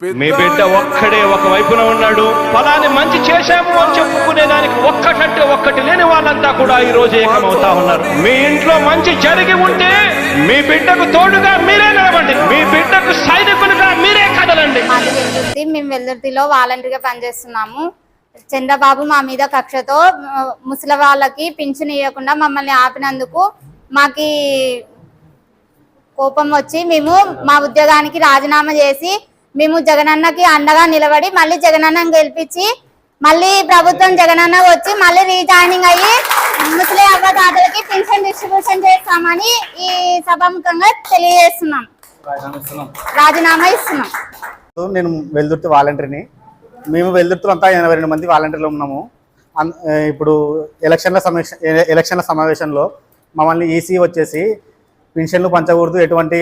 మీ బిడ్డ ఒక్కడే ఒక వైపున ఉన్నాడు. ఫలాన్ని మంచి చేశాము అని చెప్పుకునే దానికి ఒక్కటంటే ఒక్కటి లేని వాళ్ళంతా కూడా ఈ రోజు ఏకమవుతా ఉన్నారు. మీ ఇంట్లో మంచి జరిగి ఉంటే మీ బిడ్డకు తోడుగా మీరే నిలబండి మీ బిడ్డకు సైనికులుగా మీరే కదలండి. మేము వెల్దుర్తిలో వాలంటీర్గా పనిచేస్తున్నాము. చంద్రబాబు మా మీద కక్షతో ముసలి వాళ్ళకి పింఛన్ ఇవ్వకుండా మమ్మల్ని ఆపినందుకు మాకి కోపం వచ్చి మేము మా ఉద్యోగానికి రాజీనామా చేసి మేము జగనన్నకి అండగా నిలబడి మళ్ళీ జగనన్నని గెలిపించి మళ్ళీ ప్రభుత్వం జగనన్న వచ్చి మళ్ళీ రీజాయినింగ్ అయ్యి ముసలి అవ్వదాతలకి పెన్షన్ డిస్ట్రిబ్యూషన్ చేస్తామని ఈ సభాముఖంగా తెలియజేస్తున్నాం. రాజీనామా ఇస్తున్నాం. నేను వెల్దుర్తి వాలంటీర్ని. మేము వెల్దుర్తిలో అంతా ఎనభై రెండు మంది వాలంటీర్లు ఉన్నాము. ఇప్పుడు ఎలక్షన్ల సమీక్ష ఎలక్షన్ల సమావేశంలో మమ్మల్ని ఈసీ వచ్చేసి పెన్షన్లు పంచకూడదు ఎటువంటి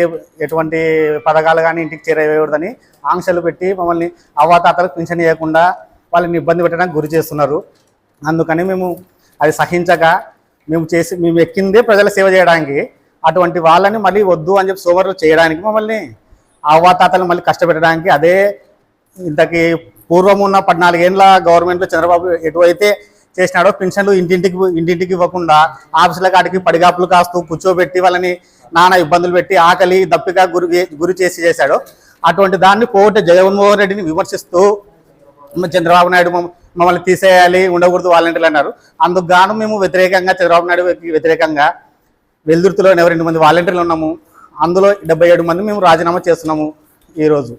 ఎటువంటి పథకాలు కానీ ఇంటికి చేరవేయకూడదని ఆంక్షలు పెట్టి మమ్మల్ని అవ్వాతాతలకు పెన్షన్ ఇవ్వకుండా వాళ్ళని ఇబ్బంది పెట్టడానికి గురి చేస్తున్నారు. అందుకని మేము అది సహించక మేము చేసి మేము ఎక్కిందే ప్రజల సేవ చేయడానికి అటువంటి వాళ్ళని మళ్ళీ వద్దు అని చెప్పి సోమరులు చేయడానికి మమ్మల్ని అవ్వాతాతలు మళ్ళీ కష్టపెట్టడానికి అదే ఇంతకీ పూర్వం ఉన్న గవర్నమెంట్లో చంద్రబాబు ఎటువైతే చేసినాడో పెన్షన్లు ఇంటింటికి ఇంటింటికి ఇవ్వకుండా ఆఫీసుల కాటికి పడిగాపులు కాస్తూ కూర్చోబెట్టి వాళ్ళని నానా ఇబ్బందులు పెట్టి ఆకలి దప్పిక గురి గురి చేసి చేశాడు. అటువంటి దాన్ని కోట జగన్మోహన్ రెడ్డిని విమర్శిస్తూ చంద్రబాబు నాయుడు మమ్మల్ని తీసేయాలి ఉండకూడదు వాలంటీర్లు అన్నారు. అందుకు గాను మేము వ్యతిరేకంగా చంద్రబాబు నాయుడుకి వ్యతిరేకంగా వెల్దుర్తిలో ఎవరెండు రెండు మంది వాలంటీర్లు ఉన్నాము. అందులో డెబ్బై ఏడు మంది మేము రాజీనామా చేస్తున్నాము ఈరోజు.